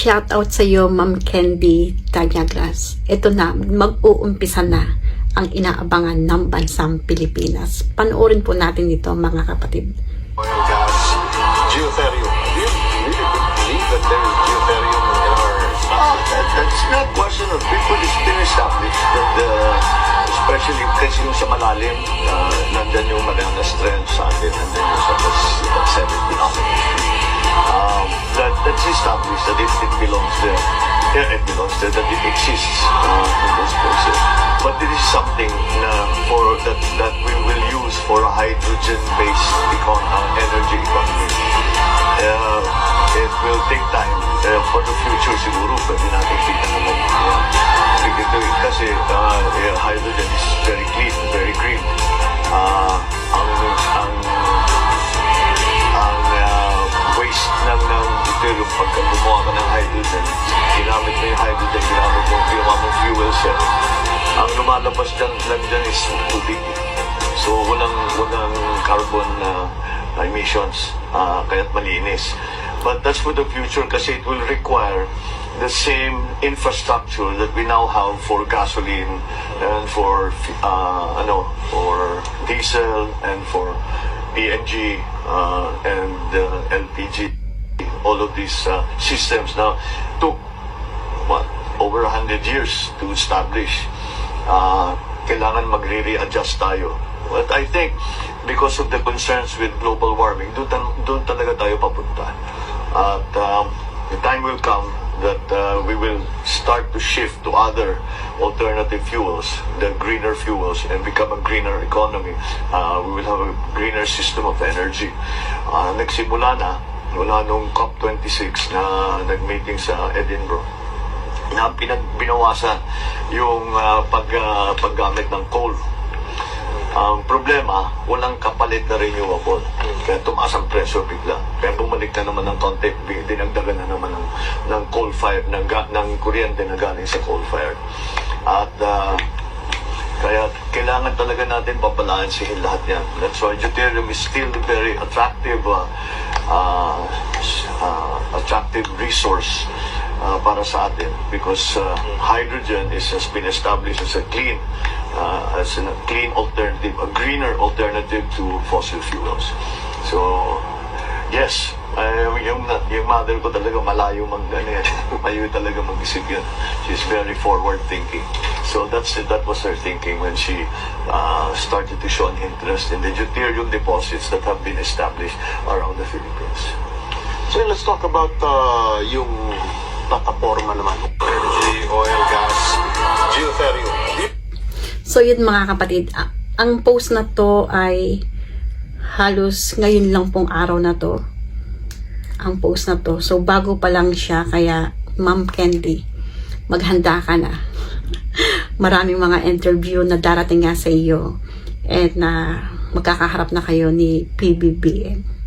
Shout out sa iyo, Ma'am Candy Tanyagras. Ito na, mag-uumpisa na ang inaabangan ng bansang Pilipinas. Panoorin po natin ito mga kapatid. uh, uh, especially kasi yung sa malalim, uh, nandyan yung Mariana Trench sa atin, nandyan yung sa mas 7 kilometers. Um, that, that's established that it, it belongs there. Yeah, it belongs there, that it exists uh, in this places. But it is something for that that we will use for a hydrogen-based econ uh, energy economy. Uh, it will take time. Uh, for the future siguro, pwede natin kita pagka gumawa ka ng hydrogen, ginamit mo yung hydrogen, ginamit mo yung ginawa mong fuel cell, ang lumalabas dyan lang dyan is tubig. So walang, walang carbon uh, emissions, uh, kaya't malinis. But that's for the future kasi it will require the same infrastructure that we now have for gasoline and for uh, ano for diesel and for PNG uh, and uh, LPG all of these uh, systems now took what over 100 years to establish uh, kailangan magre-readjust tayo but I think because of the concerns with global warming doon, doon talaga tayo papunta at um, the time will come that uh, we will start to shift to other alternative fuels, the greener fuels, and become a greener economy. Uh, we will have a greener system of energy. Uh, nagsimula na, mula nung COP26 na nag-meeting sa Edinburgh, na pinag binawasan yung uh, pag, uh, paggamit ng coal. Ang problema, walang kapalit na renewable. Kaya tumaas ang presyo bigla. Kaya bumalik na naman ng konti, dinagdagan na naman ng, ng coal fire, ng, ng kuryente na galing sa coal fire. At ah, kaya kailangan talaga natin babalansihin lahat yan. That's why deuterium is still very attractive uh, uh, uh, attractive resource uh, para sa atin because uh, hydrogen is has been established as a clean uh, as a clean alternative, a greener alternative to fossil fuels. So, yes, uh, yung, yung mother ko talaga malayo mag, ano yan, malayo talaga mag-isip yun. She's very forward thinking. So that's that was her thinking when she uh, started to show an interest in the deuterium deposits that have been established around the Philippines. So let's talk about uh, yung plataforma naman. Energy, oil, gas, geothermal. So yun mga kapatid, ang post na to ay halos ngayon lang pong araw na to. Ang post na to. So bago pa lang siya, kaya Ma'am Candy, maghanda ka na. Maraming mga interview na darating nga sa iyo at na magkakaharap na kayo ni PBBM.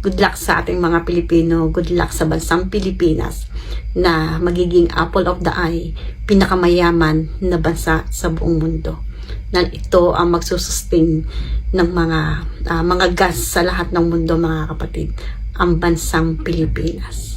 Good luck sa ating mga Pilipino, good luck sa bansang Pilipinas na magiging apple of the eye, pinakamayaman na bansa sa buong mundo. Na ito ang magsusustain ng mga ah, mga gas sa lahat ng mundo mga kapatid, ang bansang Pilipinas.